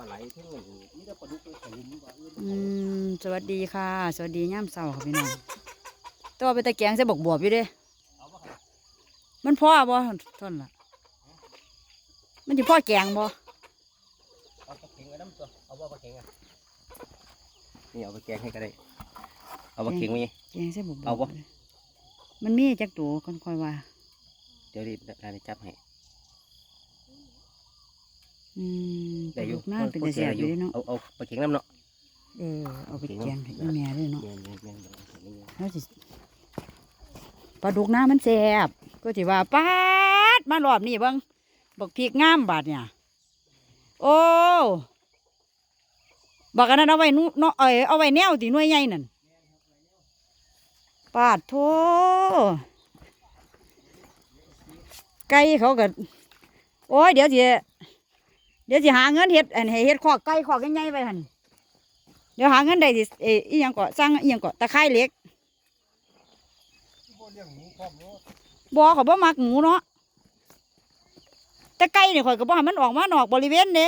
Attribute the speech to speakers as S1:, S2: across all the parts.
S1: ลาไหลทั้งหมดนี่ก็ปลาดุกเลยขลุ่มว่าเออ
S2: อืมสวัสดีค่ะ สวัสดีย่ามเสาค่ะพี่น้องแตัวาไปตะแกรงใส่บกบวบอยู่เด้
S1: เอาบ่ครับ
S2: มันพ่อบ่ท่อนล่ะ มันจะพ่อแกงบ่
S1: เอาปลาเข็งไว้น้ำตัวเอาบ่ปลาเข็งอะนี่เอาไปแกงให้ก็ได้เอาปลาเข็งไว้
S2: แกงใส่บกบวบ
S1: เอาบ่
S2: มันมีจักตัวคนคอยว่า
S1: เดี๋ยวรีบได้จับให้
S2: อืม
S1: ได้อยู่
S2: น่าเป็นแต่เสียอยู่เด้เนาะ
S1: เอาเอาปลาเข็งน้ำเนาะ
S2: เออเอาไปแกงให้อีแม่ด้วยเนาะ
S1: เมียนเมียนเมียนเมียนเมียน
S2: แล้วสิปลาดุกหน้ามันแซ่บก็สิว่าปาดมารอบนี้เบิ่งบักพริกงามบาดเนี่ย โอ้บักอันนั้นเอาไว้นุเนาะเอยเอาไว้แนวติหน่วยใหญ่นั่นปาดโทไก่เขาก็โอ้ยเดี๋ยวสิ เดี๋ยวสิหาเงินเฮ็ดอันให้เฮ็ดขอกไก่ขอกใหญ่ๆไปหั่นเดี๋ยวหาเงินได้สิเออีหยังก็สร้างอีหยังก็ตะไคร้เหล็ก
S1: บ่เลี้ยงหมูพร้อเนาะ
S2: บ่เขาบ่มักหมูเนาะแต่ไก่เนี่ยข่อยก็บ่ให้มันออกมานอกบริเวณเด้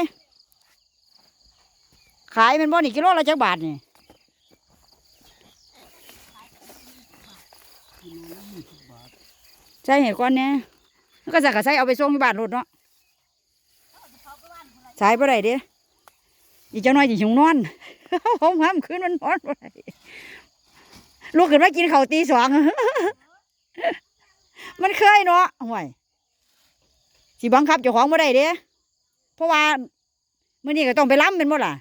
S2: ขายมันบ่นี่กิโลละจักบาทนี่ใช่เห็นก่อนเนี่ยก็จะกระใส่เอาไปส่งที่บ้านรถเนาะ ใช้บ่ได้เด้อีเจ้าน้อยสิหิวนอนผมห้ามคืนมันนอนบ่ได้ลูกขึ้นมากินข้าวตีสองมันเคยเนาะห่วยสิบังคับเจ้าของบ่ได้เด้เพราะว่าเมื้อนี้ก็ต้องไปล้ำเป็นบ่ล่ะ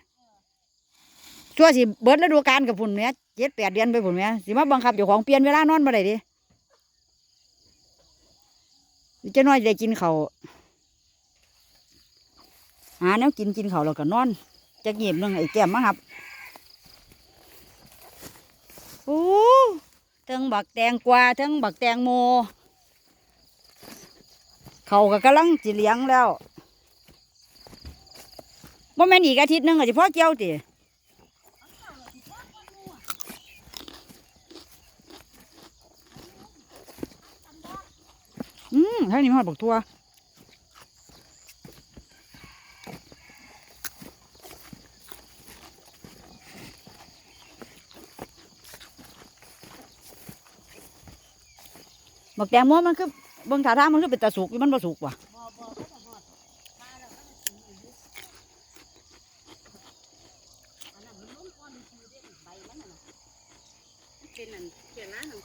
S2: ชั่วสิเบิดฤดูกาลกับพุ่นแหม่เจ็ดแปดเดือนไปพุ่นแหม่สิมาบังคับเจ้าของเปลี่ยนเวลานอนบ่ได้เด้เจะน้อยได้กินข้าว หาแนวกินกินเขาแล้วก็นอนจะเงียบหนึงไอ้แก้มมาครับโอ้เทิงบักแตงกวาเทิงบักแตงโม เขาก็กำลังจิเลี้ยงแล้วบ่แม่นอีกอาทิตย์หนึงก็สิพ่อเกี่ยวติอืมให้นี่มาฮอดบักทัว บักแตงโมมันคือเบิ่งท่าทางมันคือเป็นตาสุกอยู่มันบ่สุกว่ะ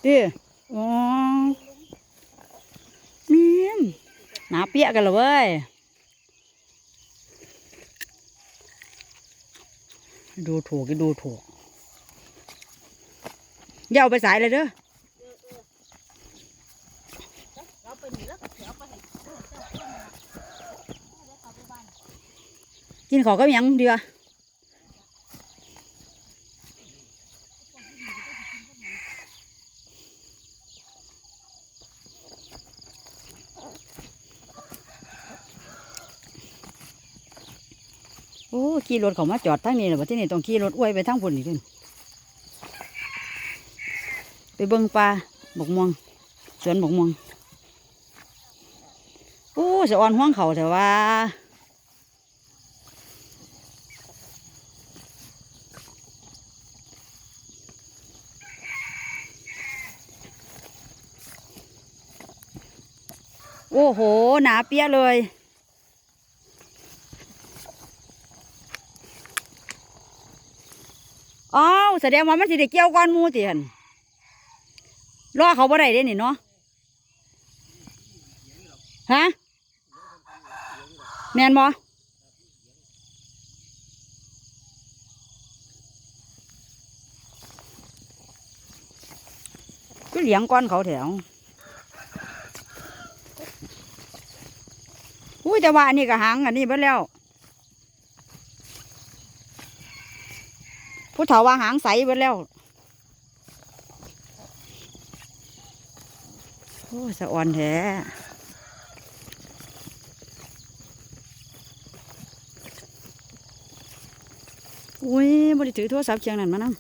S2: ดิอ๋อมีมหนาเปียกกันเหรอเว้ยดูถูกก็ดูถูกอย่าเอาไปสายเลยเด้อ กินขอก็ยังดียวโอ้ขี่รถเขามาจอดทั้งนี้แหละว่าที่นี่ต้องขี่รถอ้วยไปทั้งพุ่นนี่เด้นไปเบิ่งปลาบกม่วงสวนบกม่วงโอ้สะออนห้วงเขาแต่ว่า โอ้โห หนาเปี้ยเลย อ้าวแสดงว่ามันสิได้เกี่ยวก้อนมูติหั่นรอเขาบ่ได้เด้นี่เนาะ ฮะ แมนบ่ก็เลี้ยงก้อนเขาแถว ยแต่ว่าอันนี้ก็หางอันนี้เบิดแล้ว ผู้เฒ่าว่าหางใสไปแล้ว โอ้สะอ่อนแท้อุ้ยบริถือโทรศัพท์เชียงนั่นมานั่ง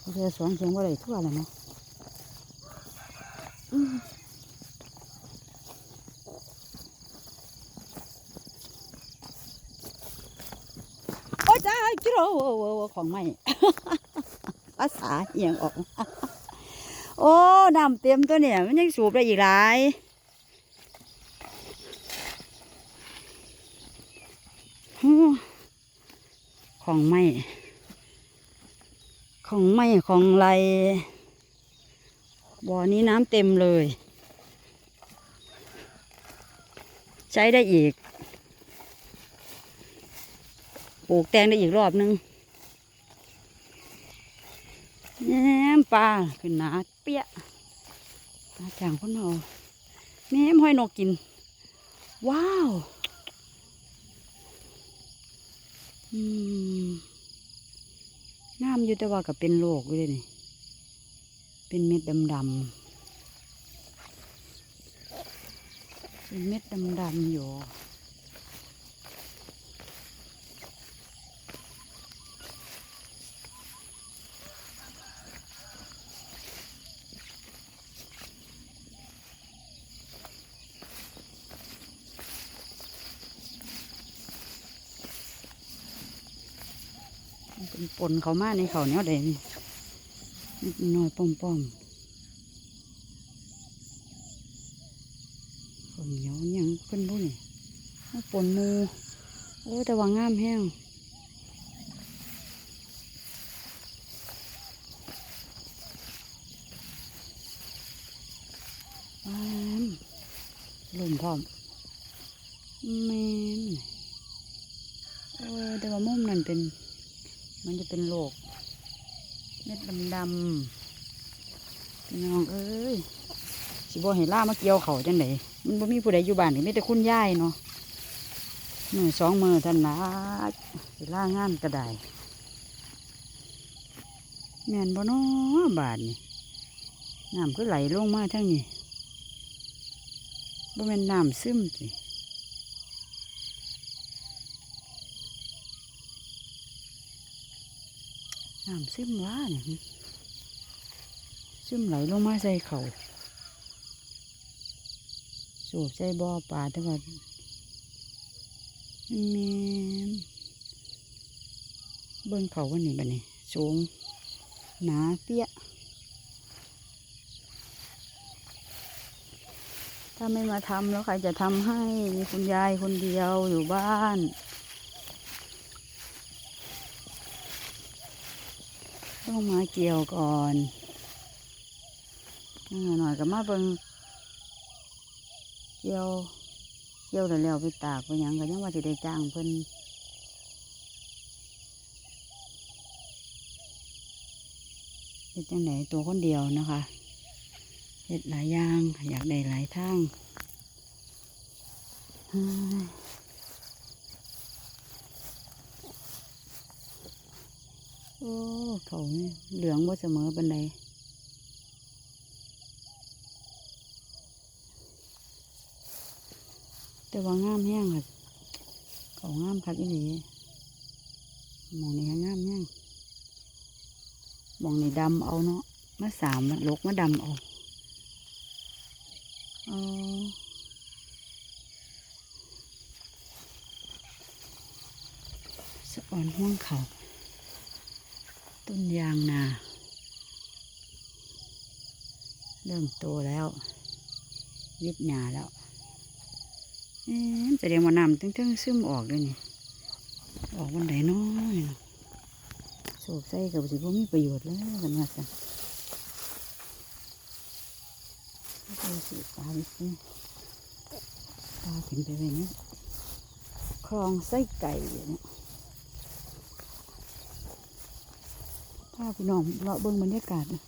S2: โอเคสองเชียงว่าไรทั่วแล้วเนาะอืม โรของใหม่ภาษาเอียงออก โอ้น้ำเต็มตัวเนี่ย มันยังสูบได้อีกหลายของใหม่ ของใหม่ของไรบ่อนี้น้ำเต็มเลย ใช้ได้อีก ปลูกแตงได้อีกรอบนึงแหมปลาขึ้นหนาเปี้ยปลาจางพ่นเอาแหมห้อยนกกิน ว้าวอืมงามอยู่แต่ว่าก็เป็นโรคอยู่เลยนี่เป็นเม็ดดำๆเป็นเม็ดดำๆอยู่ เป็นปนเขามาในเขาเนี้ยเดนี่นหน่อยป้อมป้อมๆข้าเหนียวยังเพิ่นบุ้นปนหมูโอ้แต่ว่างามแห้งลมพร้อมแม่นโอ้แต่ว่ามุมนั่นเป็น มันจะเป็นโรคเม็ดดำๆพี่น้องเอ้ยสิบ่ให้ล่ามาเกี่ยวเขาจังไดมันบ่มีผู้ใดอยู่บ้านก็มีแต่คุณยายเนาะมือสองมือท่านนะสิล่างานก็ได้แม่นบ่เนาะบาดนี่น้ำก็ไหลลงมาทั้งนี้บ่แม่นน้ำซึมสิ น้ำซึมว่าเนี่ยซึมไหลลงมาใส่เขาสูบใส่บ่อปลาแต่ว่าแม่นเบิ่งเขาวันนี้บัดนี้สูงหนาเปี้ยถ้าไม่มาทำแล้วใครจะทำให้มีคุณยายคนเดียวอยู่บ้าน ต้องมาเกี่ยวก่อนหน่อยก็มาเบิ่งเกี่ยวเกี่ยวแล้วแล้วไปตากไปยังก็ยังว่าจะได้จ้างเพิ่นเฮ็ดจังไหนตัวคนเดียวนะคะเฮ็ดหลายอย่างอยากได้หลายทางเฮ้ย โอ้เขานี่เหลืองว่าเสมอปันใดแต่ว่างามแห้งค่ะเขางามคักอีหลีหมองนี่งามแห้งหมองนี่ดำเอาเนาะมาสามมาลกมาดำเอาเอาสะอ่อนห่วงเขา ต้นยางนา เริ่มโตแล้วยึดหญ้าแล้วแสดงว่าน้ำตึ้งๆซึมออกเลยนี่ ออกวันไหนน้อยเนาะสูบใส่กับสิบ่มีประโยชน์แล้วกันว่าสันเอาสิปลาไปสิปลาขึ้นไปไว้นี่คลองไส้ไก่อยู่เนี่ ยถ้าพี่น้องเลาะเบิ่งบรรยากาศนะ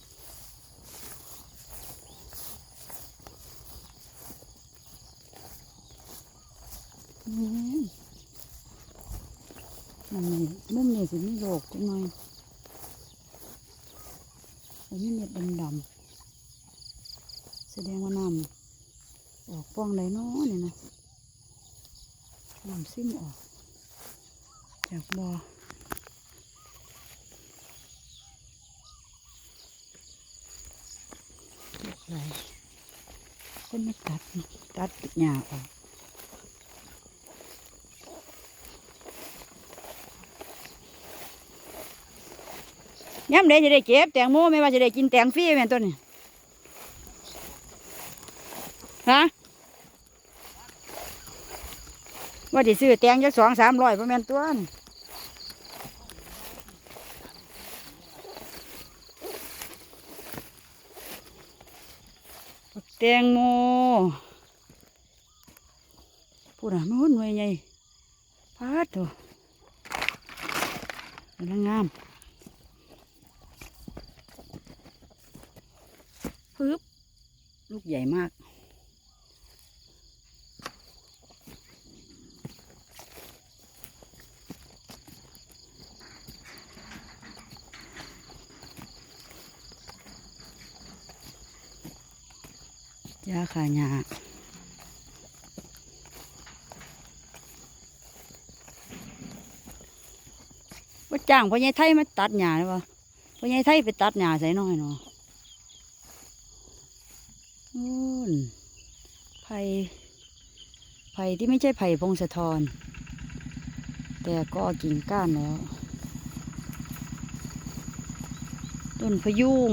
S2: อืมมันนี่มุมนี่สิมีโลกจังหน่อยมันมีเม็ดดำๆแสดงว่าน้ำออกป้องไรน้อนี่นะน้ำซิมออก จากบ่อ อะไรคนมาตัดตัดหญ้าออกย้ำเดจะได้เก็บแตงโมไม่ว่าจะได้กินแตงฟรีแม่นตัวนี้ฮะว่าจะซื้อแตงจักสองสามร้อยประมาณตัวนี่ แตงโมพูดอะมันหุ่นไว้ไงพาดตัวกำลังงามปึ๊บลูกใหญ่มาก ยาขาหยาว่าจ้างพ่อใหญ่ไทยมาตัดหญ้าเลยวะพ่อใหญ่ไทยไปตัดหญ้าใส่น้อยเนาะนู่นไผ่ไผ่ที่ไม่ใช่ไผ่พงศธรแต่ก็กิ่งก้านแล้ว ต้นพยุง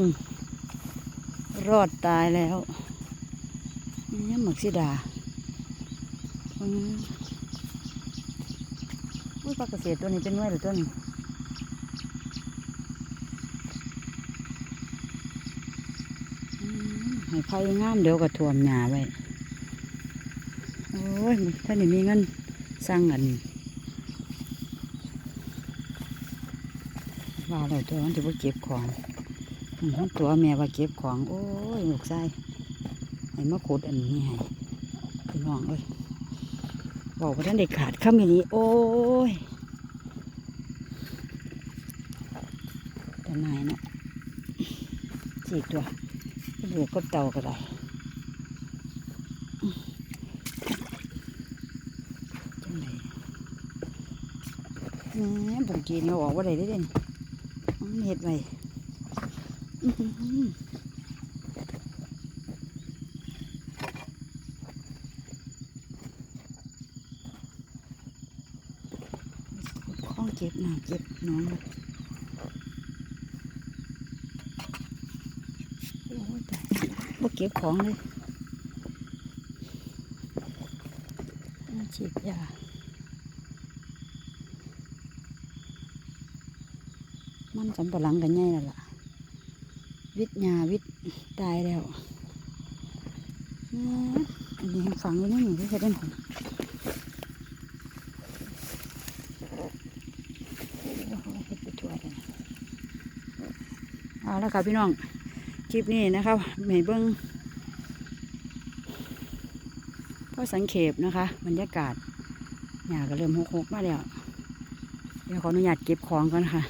S2: รอดตายแล้ว นี่หมึกสิดาอืมอุ้ยปลากระเสดตัวนี้เป็นไว้หรือตัวนี้อืมให้ไผ่งามเดี๋ยวก็ท่วมหญ้าไว้ โอ้ยท่านนี่มีเงินสร้างอันว่าแล้วตัวมันจะว่าเก็บของมันตัวแม่ว่าเก็บของ โอ้ยลูกชาย ให้มาขุดอันนี้ให้พี่น้องเอ้ยบอกว่าท่านเด็กขาดคำนี้ โอ้ยแต่นายนะจีตัวบวกกับเต่าก็ได้จังไดแหมบุกกีนเอาออกว่าได้เด้เด่นเห็ดไว้ อื้องเก็บหน้ำเก็บน้องโอ้ยตายบ่เก็บของเลยฉีดยามันสำปะหลังกันใหญ่แล้วล่ะ วิทยาวิทย์ตายแล้วอันนี้ยังฝังอยู่นี่นี่ที่จะเป็นผมไปทั่วเลย เอาแล้วค่ะพี่น้อง คลิปนี้นะคะแม่เบิ้งพ่อสังเขปนะคะบรรยากาศหยาก็เริ่มหกๆมาแล้ว เดี๋ยวขออนุญาตเก็บของก่อนค่ะ